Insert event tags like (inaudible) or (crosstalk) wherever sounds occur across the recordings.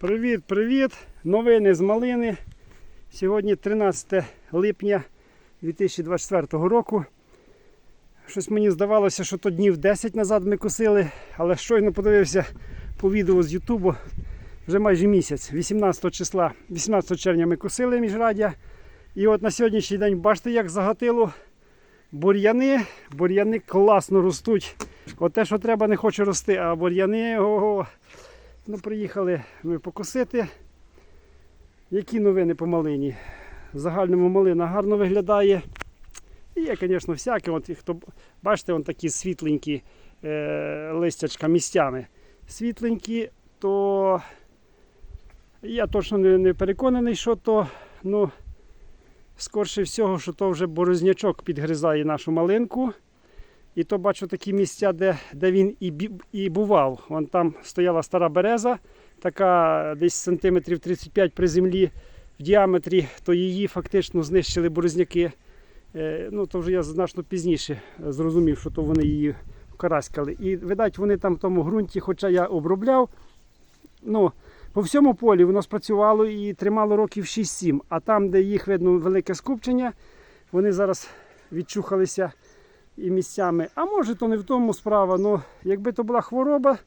Привіт, привіт! Новини з малини. Сьогодні 13 липня 2024 року. Щось мені здавалося, що то днів 10 назад ми косили, але щойно подивився по відео з Ютубу вже майже місяць. 18 числа, 18 червня ми косили міжрадя. І от на сьогоднішній день бачите, як загатило бур'яни. Бур'яни класно ростуть. От те, що треба, не хоче рости, а бур'яни. Ого. Ну, приїхали ми покосити. Які новини по малині? В загальному малина гарно виглядає. І є, звісно, всяке. От, хто, бачите, вон такі світленькі е, листячка місцями. Світленькі, то я точно не, не переконаний, що то. Ну, скорше всього, що то вже борознячок підгризає нашу малинку. І то бачу такі місця, де, де він і, і бував. Вон там стояла стара береза, така десь сантиметрів 35 при землі в діаметрі, то її фактично знищили борозняки. Е, ну, то вже я значно пізніше зрозумів, що то вони її вкараскали. І, видать, вони там в тому ґрунті, хоча я обробляв, ну, по всьому полі воно спрацювало і тримало років 6-7. А там, де їх видно велике скупчення, вони зараз відчухалися і місцями. А може то не в тому справа. Ну, якби то була хвороба,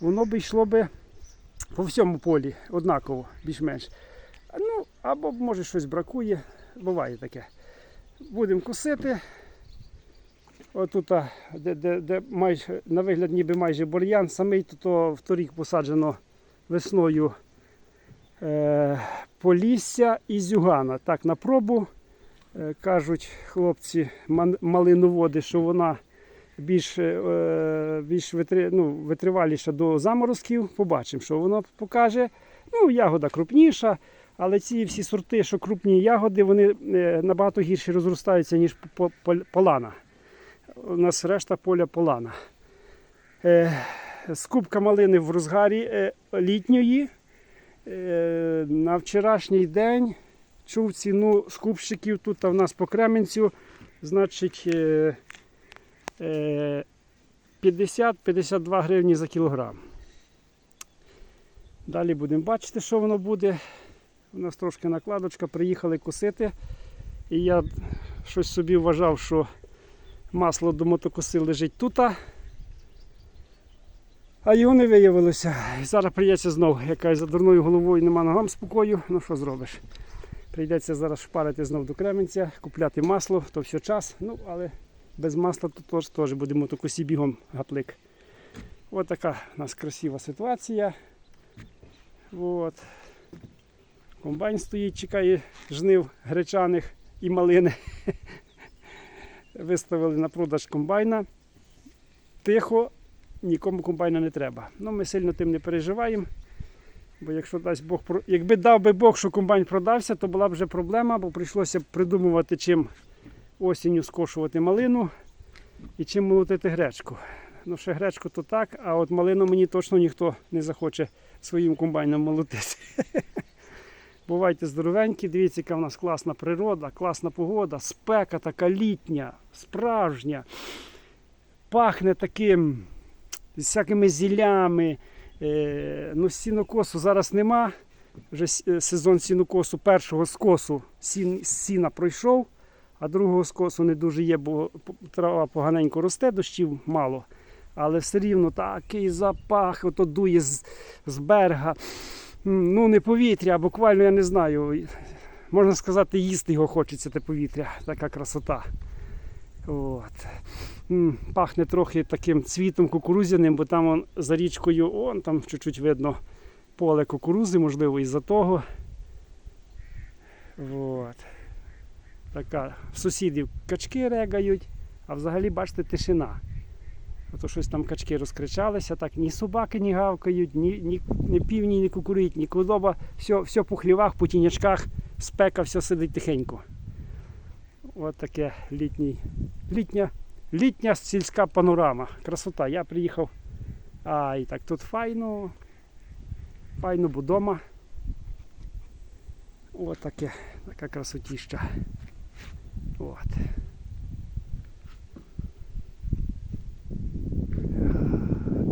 воно б йшло би по всьому полі однаково, більш-менш. Ну, або може щось бракує, буває таке. Будемо косити. Отут, де, де, де майже, на вигляд ніби майже бур'ян, самий то вторік посаджено весною е, полісся і зюгана. Так, на пробу. Е, кажуть хлопці малиноводи, що вона більш, е, більш витри, ну, витриваліша до заморозків. Побачимо, що воно покаже. Ну, ягода крупніша, але ці всі сорти, що крупні ягоди, вони е, набагато гірше розростаються, ніж по- по- полана. У нас решта поля полана. Скупка малини в розгарі літньої. На вчорашній день чув ціну скупщиків тут а в нас по Кременцю, значить е, е, 50-52 гривні за кілограм. Далі будемо бачити, що воно буде. У нас трошки накладочка, приїхали косити. І я щось собі вважав, що масло до мотокоси лежить тут. А його не виявилося. І зараз прийдеться знову, яка за дурною головою нема ногам спокою. Ну що зробиш? Прийдеться зараз шпарити знов до Кременця, купляти масло, то все час. Ну, але без масла то теж, будемо косі бігом гаплик. Ось така у нас красива ситуація. От. Комбайн стоїть, чекає жнив гречаних і малини. (laughs) Виставили на продаж комбайна. Тихо, нікому комбайна не треба. Ну, ми сильно тим не переживаємо. Бо якщо дасть Бог, якби дав би Бог, що комбайн продався, то була б вже проблема, бо прийшлося б придумувати, чим осінню скошувати малину і чим молотити гречку. Ну, ще гречку то так, а от малину мені точно ніхто не захоче своїм комбайном молотити. (laughs) Бувайте здоровенькі, дивіться, яка в нас класна природа, класна погода, спека така літня, справжня. Пахне таким з всякими зілями. Е, ну, сінокосу зараз нема. Вже е, сезон сінокосу першого скосу сін, сіна пройшов, а другого скосу не дуже є, бо трава поганенько росте, дощів мало. Але все рівно такий запах, ото дує з, з берега. Ну, не повітря, буквально я не знаю. Можна сказати, їсти його хочеться те повітря. Така красота. От. Пахне трохи таким цвітом кукурузяним, бо там он, за річкою, он там чуть-чуть видно поле кукурузи, можливо, із-за того. От. Така. Сусідів качки регають, а взагалі, бачите, тишина. Ото щось там качки розкричалися, так ні собаки не гавкають, ні, ні, ні півні не кукурить, ні кудоба, все, все по хлівах, по тінячках, спека, все сидить тихенько. От таке літній, літня, літня сільська панорама. Красота. Я приїхав. А, і так тут файно. Файно, бо дома. От таке, така красотіща. От.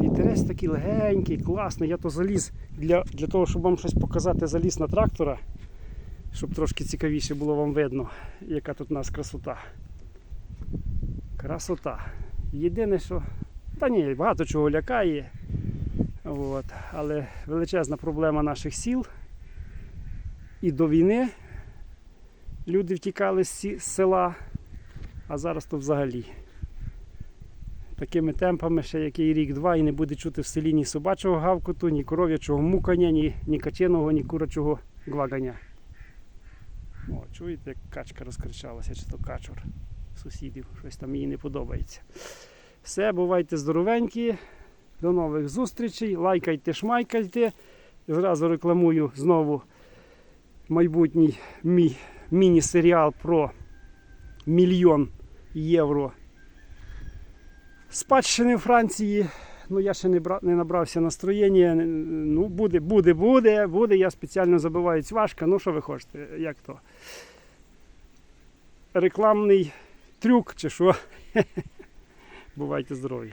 Вітерець такий легенький, класний. Я то заліз для, для того, щоб вам щось показати, заліз на трактора, щоб трошки цікавіше було вам видно, яка тут у нас красота. Красота. Єдине, що. Та ні, багато чого лякає. От. Але величезна проблема наших сіл. І до війни люди втікали з села, а зараз то взагалі. Такими темпами ще який рік-два і не буде чути в селі ні собачого гавкоту, ні коров'ячого мукання, ні, ні качиного, ні курячого гвагання. О, чуєте, як качка розкричалася, чи то качур сусідів, щось там їй не подобається. Все, бувайте здоровенькі. До нових зустрічей. Лайкайте, шмайкайте. Зразу рекламую знову майбутній мій міні-серіал про мільйон євро спадщини Франції. Ну, я ще не, бра... не набрався настроєння. Ну, буде, буде, буде, буде. Я спеціально забиваю цвашка. Ну, що ви хочете? Як то? Рекламний трюк чи що? (laughs) Бувайте здорові.